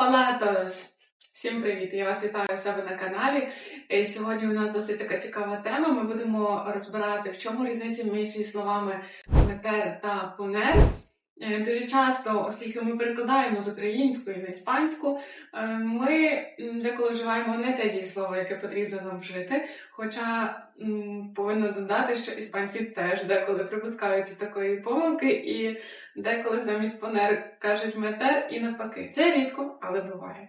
Todos! Всім привіт! Я вас вітаю у себе на каналі. Сьогодні у нас досить така цікава тема. Ми будемо розбирати, в чому різниця між словами метер та понер. Е, Дуже часто, оскільки ми перекладаємо з української на іспанську, е, ми деколи вживаємо не те дієслово, яке потрібно нам вжити. Хоча повинна додати, що іспанці теж деколи припускаються такої помилки, і деколи замість понер кажуть метер і навпаки. Це рідко, але буває.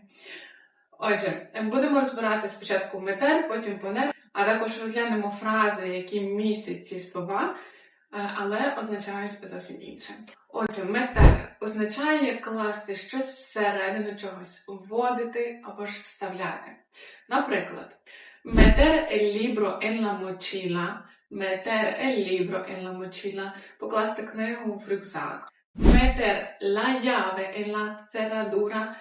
Отже, будемо розбирати спочатку метер, потім понер, а також розглянемо фрази, які містять ці слова, е, але означають зовсім інше. Отже, метер означає класти щось всередину чогось, вводити або ж вставляти. Наприклад, meter el libro en la mochila, meter el libro en la покласти книгу в рюкзак. Meter la llave en la cerradura,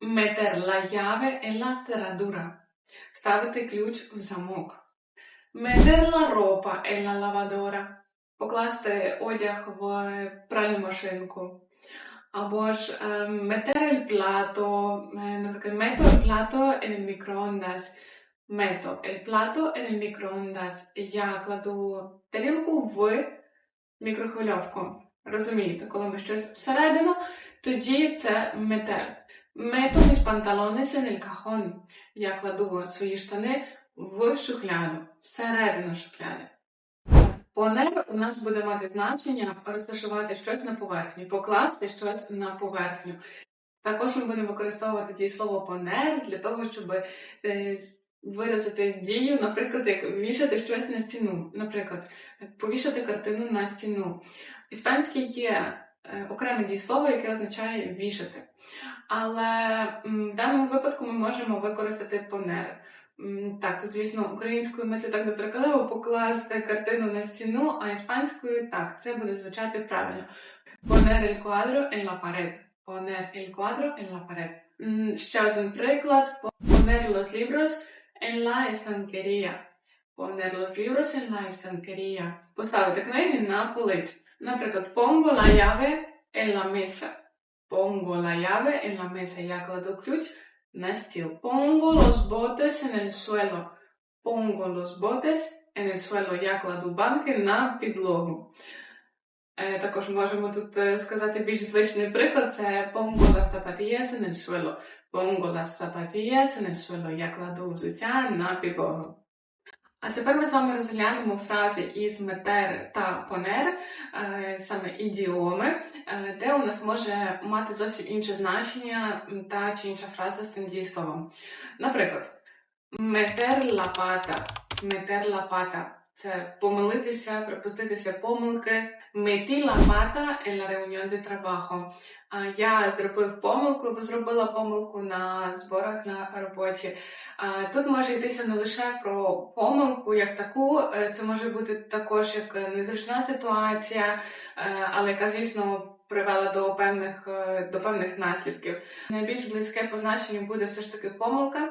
meter la llave en la cerradura. Вставити ключ в замок. Meter la ropa en la lavadora. Покласти одяг в пральну машинку. Або ж е, meter el plato, е, наприклад, meto el plato en el microondas. Meto el plato en el microondas. Я кладу тарілку в мікрохвильовку. Розумієте, коли ми щось всередину, тоді це метер. Meto mis pantalones en. Я кладу свої штани в шухляду, всередину шухляди. Понер у нас буде мати значення розташувати щось на поверхні, покласти щось на поверхню. Також ми будемо використовувати дієслово понер для того, щоб е, виразити дію, наприклад, як вішати щось на стіну. Наприклад, повішати картину на стіну. Іспанське є е, окреме дієслово, яке означає вішати. Але в даному випадку ми можемо використати понер. Так, звісно, українською ми це так не перекладаємо, покласти картину на стіну, а іспанською так, це буде звучати правильно. Poner el cuadro en la pared. Poner el cuadro en la pared. Ще один приклад. Poner los libros en la estanquería. Poner los libros en la estanquería. Поставити книги на полиці. Наприклад, pongo la llave en la mesa. Pongo la llave en la mesa. Я кладу ключ на стіл. Pongo los botes en el suelo. Pongo los botes en el suelo. Я кладу банки на підлогу. Е, також можемо тут е, сказати більш звичний приклад. Це pongo las zapatillas en el suelo. Pongo las. Я кладу взуття на підлогу. А тепер ми з вами розглянемо фрази із метер та понер, е, саме ідіоми, де у нас може мати зовсім інше значення та чи інша фраза з тим дієсловом. Наприклад, метер pata, метер pata – це помилитися, припуститися помилки. Меті en la reunión de trabajo. Я зробив помилку або зробила помилку на зборах на роботі. Тут може йтися не лише про помилку як таку, е, це може бути також як незручна ситуація, е, але яка, звісно, привела до певних, е, до певних наслідків. Найбільш близьке по значенню буде все ж таки помилка.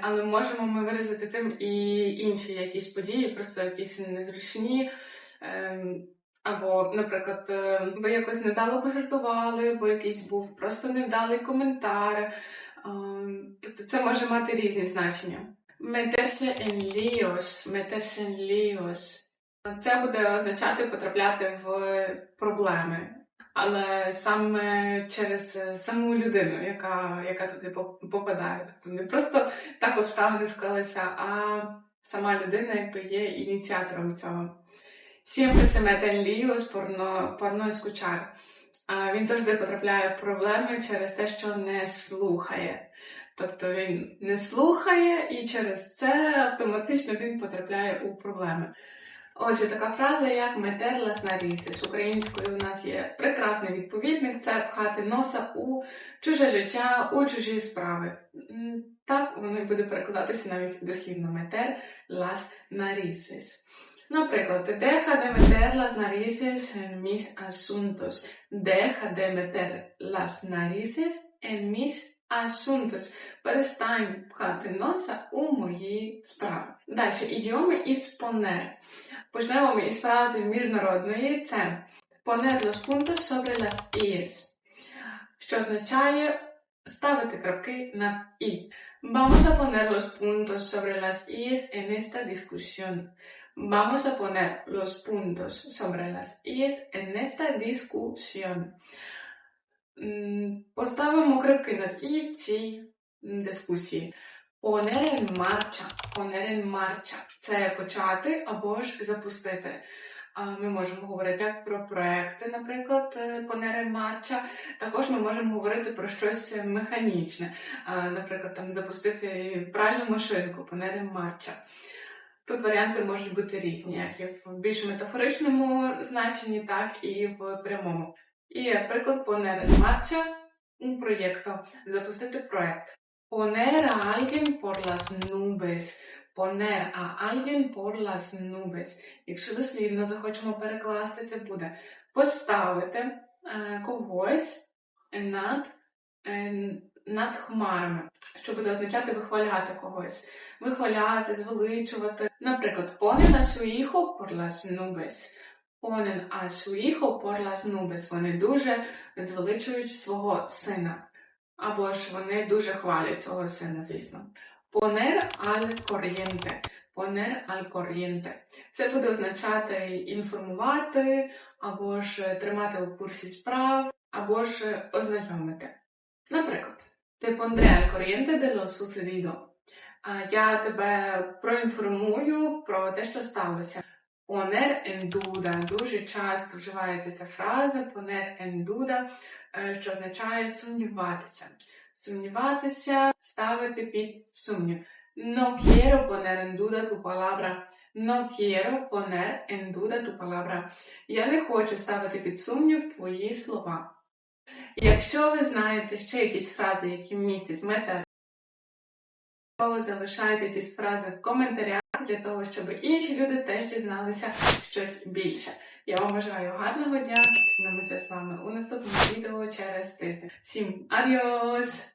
Але можемо ми виразити тим і інші якісь події, просто якісь незручні. ем, Або, наприклад, е, ви якось невдало пожартували, бо якийсь був просто невдалий коментар. Ем, Тобто це може мати різні значення. Líos, meterse en líos. Це буде означати потрапляти в проблеми. Але саме через е, саму людину, яка, яка туди попадає. Тобто не просто так обставини склалися, а сама людина якби є ініціатором цього. Siempre se escuchar. А Він завжди потрапляє в проблеми через те, що не слухає. Тобто він не слухає, і через це автоматично він потрапляє у проблеми. Отже, така фраза, як meter las narices. Українською у нас є прекрасний відповідник це пхати носа у чуже життя, у чужі справи. Так воно і буде перекладатися навіть дослівно meter las narices. Наприклад, deja de meter las narices en mis asuntos. Deja de meter las narices en mis asuntos. Перестань пхати носа у мої справи. Далі, ідіоми із понер. Почнемо ми із фрази міжнародної. Це poner los puntos sobre las i's, що означає ставити крапки над і. Vamos a poner los puntos sobre las i's en esta discusión. Vamos a poner los puntos sobre las i's en esta discusión. Поставимо крапки над і в цій дискусії. Marcha. Poner en marcha. Це почати або ж запустити. Ми можемо говорити як про проекти, наприклад, е, en marcha. Також ми можемо говорити про щось механічне. Наприклад, там запустити пральну машинку, en marcha. Тут варіанти можуть бути різні, як і в більш метафоричному значенні, так і в прямому. І, приклад, poner marcha un proyecto, запустити проект. Poner a alguien por las nubes. Poner a alguien por las nubes. Якщо дослівно захочемо перекласти, це буде поставити е, когось над, е, над хмарами, що буде означати вихваляти когось, вихваляти, звеличувати. Наприклад, ponen a su hijo por las nubes. Ponen a su hijo por. Вони дуже звеличують свого сина. Або ж вони дуже хвалять цього сина, звісно. Poner al corriente. Poner al corriente. Це буде означати інформувати, або ж тримати у курсі справ, або ж ознайомити. Наприклад, te pondré al corriente de lo sucedido. Я тебе проінформую про те, що сталося. En duda. Дуже часто вживається ця фраза en duda, е, що означає сумніватися. Сумніватися, ставити під сумнів. No quiero poner en duda tu palabra. No quiero poner en duda tu palabra. Я не хочу ставити під сумнів твої слова. Якщо ви знаєте ще якісь фрази, які містять мета, то залишайте ці фрази в коментарях для того, щоб інші люди теж дізналися щось більше. Я вам бажаю гарного дня. Зустрінемося з вами у наступному відео через тиждень. Всім адіос!